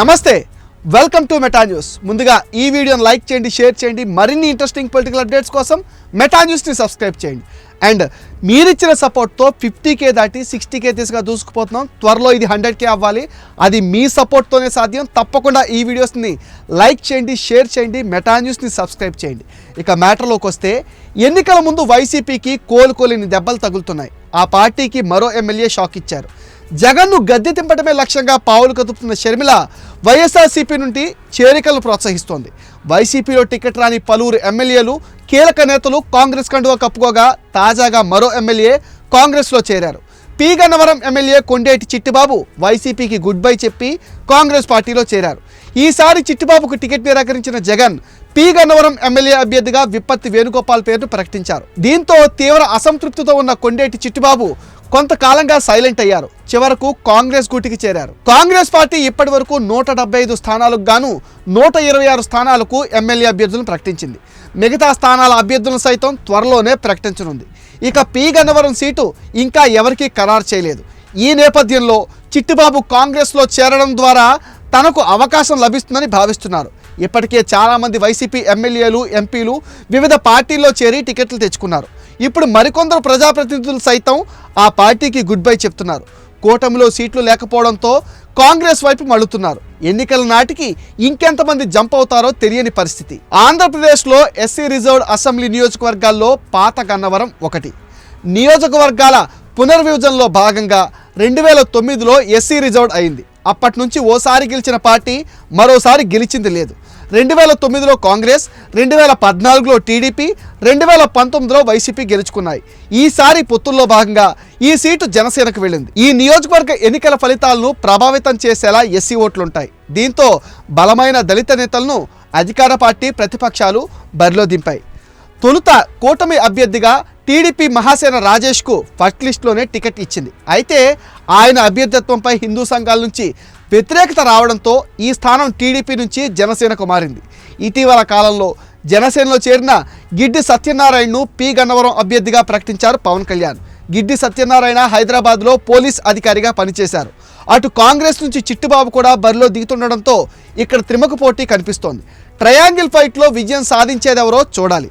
నమస్తే welcome to meta news ముందుగా ఈ వీడియోని లైక్ చేయండి షేర్ చేయండి మరిన్ని ఇంట్రెస్టింగ్ పొలిటికల్ అప్డేట్స్ కోసం మెటా న్యూస్ని సబ్స్క్రైబ్ చేయండి. అండ్ మీరిచ్చిన సపోర్ట్తో ఫిఫ్టీ కే దాటి సిక్స్టీ కే దిశగా దూసుకుపోతున్నాం. త్వరలో ఇది హండ్రెడ్ కే అవ్వాలి. అది మీ సపోర్ట్తోనే సాధ్యం. తప్పకుండా ఈ వీడియోస్ని లైక్ చేయండి షేర్ చేయండి మెటా న్యూస్ని సబ్స్క్రైబ్ చేయండి. ఇక మ్యాటర్లోకి వస్తే ఎన్నికల ముందు వైసీపీకి కోలుకోలేని దెబ్బలు తగులుతున్నాయి. ఆ పార్టీకి మరో ఎమ్మెల్యే షాక్ ఇచ్చారు. జగన్ను గద్దె తింపటమే లక్ష్యంగా పావులు కదుపుతున్న షర్మిల వైఎస్ఆర్సీపీ నుండి చేరికలను ప్రోత్సహిస్తోంది. వైసీపీలో టికెట్ రాని పలువురు ఎమ్మెల్యేలు కీలక నేతలు కాంగ్రెస్ కండువా కప్పుకోగా తాజాగా మరో ఎమ్మెల్యే కాంగ్రెస్లో చేరారు. పి గన్నవరం ఎమ్మెల్యే కొండేటి చిట్టిబాబు వైసీపీకి గుడ్ బై చెప్పి కాంగ్రెస్ పార్టీలో చేరారు. ఈసారి చిట్టిబాబుకు టికెట్ నిరాకరించిన జగన్ పి గన్నవరం ఎమ్మెల్యే అభ్యర్థిగా విప్పత్తి వేణుగోపాల్ పేరును ప్రకటించారు. దీంతో తీవ్ర అసంతృప్తితో ఉన్న కొండేటి చిట్టిబాబు కొంతకాలంగా సైలెంట్ అయ్యారు. చివరకు కాంగ్రెస్ గూటికి చేరారు. కాంగ్రెస్ పార్టీ ఇప్పటి వరకు నూట డెబ్బై ఐదు స్థానాలకు గాను నూట ఇరవై ఆరు స్థానాలకు ఎమ్మెల్యే అభ్యర్థులను ప్రకటించింది. మిగతా స్థానాల అభ్యర్థులను సైతం త్వరలోనే ప్రకటించనుంది. ఇక పి గన్నవరం సీటు ఇంకా ఎవరికీ ఖరారు చేయలేదు. ఈ నేపథ్యంలో చిట్టిబాబు కాంగ్రెస్లో చేరడం ద్వారా తనకు అవకాశం లభిస్తుందని భావిస్తున్నారు. ఇప్పటికే చాలామంది వైసీపీ ఎమ్మెల్యేలు ఎంపీలు వివిధ పార్టీల్లో చేరి టికెట్లు తెచ్చుకున్నారు. ఇప్పుడు మరికొందరు ప్రజాప్రతినిధులు సైతం ఆ పార్టీకి గుడ్ బై చెప్తున్నారు. కూటమిలో సీట్లు లేకపోవడంతో కాంగ్రెస్ వైపు మళ్ళుతున్నారు. ఎన్నికల నాటికి ఇంకెంతమంది జంప్ అవుతారో తెలియని పరిస్థితి. ఆంధ్రప్రదేశ్లో ఎస్సీ రిజర్వ్డ్ అసెంబ్లీ నియోజకవర్గాల్లో పాత గన్నవరం ఒకటి. నియోజకవర్గాల పునర్విభజనలో భాగంగా రెండు వేల తొమ్మిదిలో ఎస్సీ రిజర్వ్డ్ అయింది. అప్పటి నుంచి ఓసారి గెలిచిన పార్టీ మరోసారి గెలిచింది లేదు. రెండు వేల తొమ్మిదిలో కాంగ్రెస్ రెండు వేల పద్నాలుగులో టీడీపీ రెండు వేల పంతొమ్మిదిలో వైసీపీ గెలుచుకున్నాయి. ఈసారి పొత్తుల్లో భాగంగా ఈ సీటు జనసేనకు వెళ్ళింది. ఈ నియోజకవర్గ ఎన్నికల ఫలితాలను ప్రభావితం చేసేలా ఎస్సీ ఓట్లుంటాయి. దీంతో బలమైన దళిత నేతలను అధికార పార్టీ ప్రతిపక్షాలు బరిలో దింపాయి. తొలుత కూటమి అభ్యర్థిగా టీడీపీ మహాసేన రాజేష్కు ఫస్ట్ లిస్టులోనే టికెట్ ఇచ్చింది. అయితే ఆయన అభ్యర్థిత్వంపై హిందూ సంఘాల నుంచి వ్యతిరేకత రావడంతో ఈ స్థానం టీడీపీ నుంచి జనసేనకు మారింది. ఇటీవల కాలంలో జనసేనలో చేరిన గిడ్డి సత్యనారాయణను పి. గన్నవరం అభ్యర్థిగా ప్రకటించారు పవన్ కళ్యాణ్. గిడ్డి సత్యనారాయణ హైదరాబాద్లో పోలీస్ అధికారిగా పనిచేశారు. అటు కాంగ్రెస్ నుంచి చిట్టుబాబు కూడా బరిలో దిగుతుండడంతో ఇక్కడ త్రిమకు పోటీ కనిపిస్తోంది. ట్రయాంగిల్ ఫైట్లో విజయం సాధించేదెవరో చూడాలి.